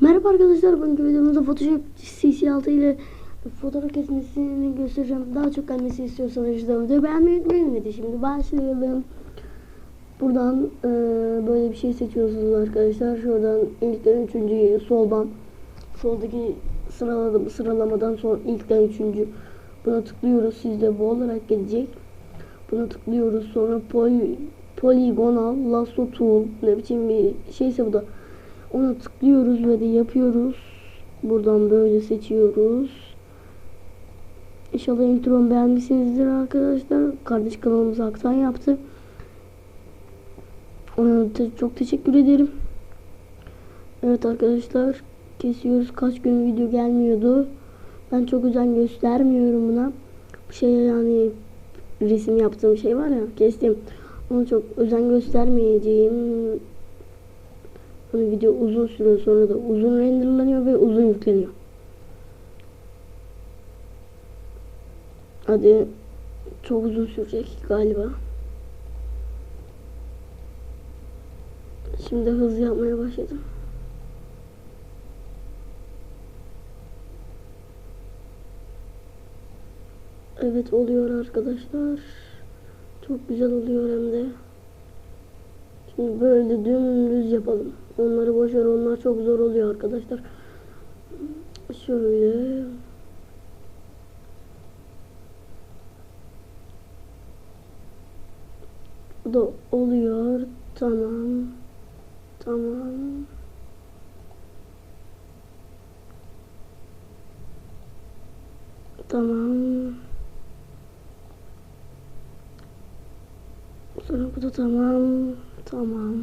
Merhaba arkadaşlar bugünkü videomuzda Photoshop CC6 ile fotoğraf kesmesini göstereceğim. Daha çok gelmesini istiyorsanız işte videoyu beğenmeyi unutmayın dedi. Şimdi başlayalım. Buradan e, böyle bir şey seçiyorsunuz arkadaşlar. Şuradan ilkten üçüncüyü soldan soldaki sıraladım sıralamadan sonra ilkten üçüncü buna tıklıyoruz. Sizde bu olarak gelecek. Buna tıklıyoruz. Sonra poly, polygonal lasso tool ne biçim bir şeyse bu da ona tıklıyoruz ve de yapıyoruz. Buradan böyle seçiyoruz. İnşallah intromu beğenmişsinizdir arkadaşlar. Kardeş kanalımıza aksan yaptı. Ona te- çok teşekkür ederim. Evet arkadaşlar kesiyoruz. Kaç gün video gelmiyordu. Ben çok özen göstermiyorum buna. Bir şey yani resim yaptığım şey var ya kestim. Ona çok özen göstermeyeceğim. Hani video uzun süre sonra da uzun renderlanıyor ve uzun yükleniyor. Hadi çok uzun sürecek galiba. Şimdi hız yapmaya başladım. Evet oluyor arkadaşlar. Çok güzel oluyor hem de. Şimdi böyle dümdüz yapalım. Onları boş ver onlar çok zor oluyor arkadaşlar. Şöyle. Bu da oluyor. Tamam. Tamam. Tamam. Sonra bu da tamam. Tamam.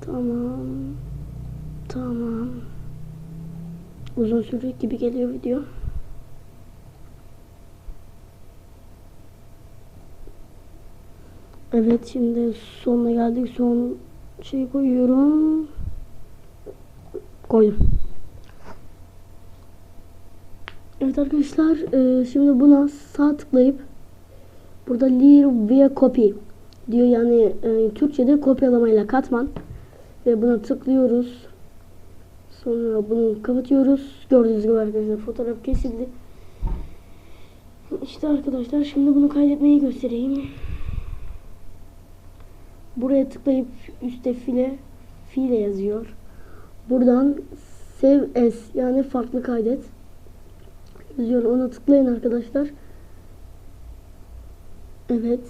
Tamam. Tamam. Uzun sürecek gibi geliyor video. Evet şimdi sonuna geldik. Son şey koyuyorum. Koydum. Evet arkadaşlar e, şimdi buna sağ tıklayıp burada leave via copy diyor yani e, Türkçe'de kopyalamayla katman ve buna tıklıyoruz. Sonra bunu kapatıyoruz. Gördüğünüz gibi arkadaşlar fotoğraf kesildi. İşte arkadaşlar şimdi bunu kaydetmeyi göstereyim. Buraya tıklayıp üstte file file yazıyor. Buradan save as yani farklı kaydet yazıyor. Ona tıklayın arkadaşlar. Evet.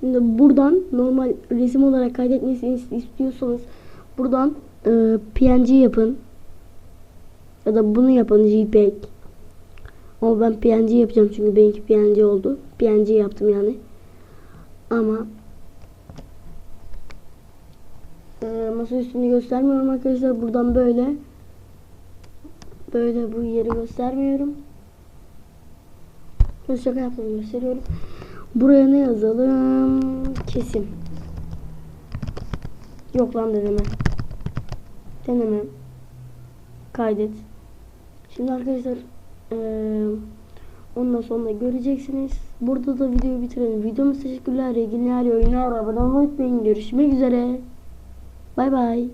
Şimdi buradan normal resim olarak kaydetmesini istiyorsanız buradan e, PNG yapın. Ya da bunu yapın JPEG. Ama ben PNG yapacağım çünkü benimki PNG oldu. PNG yaptım yani. Ama e, masa üstünü göstermiyorum arkadaşlar. Buradan böyle böyle bu yeri göstermiyorum. Nasıl şaka yaptığımı gösteriyorum. Buraya ne yazalım? Kesim. Yok lan deneme. Deneme. Kaydet. Şimdi arkadaşlar eee ondan sonra göreceksiniz. Burada da videoyu bitirelim. Videomuz teşekkürler. İyi günler. Oyunlar. Abone olmayı unutmayın. Görüşmek üzere. Bay bay.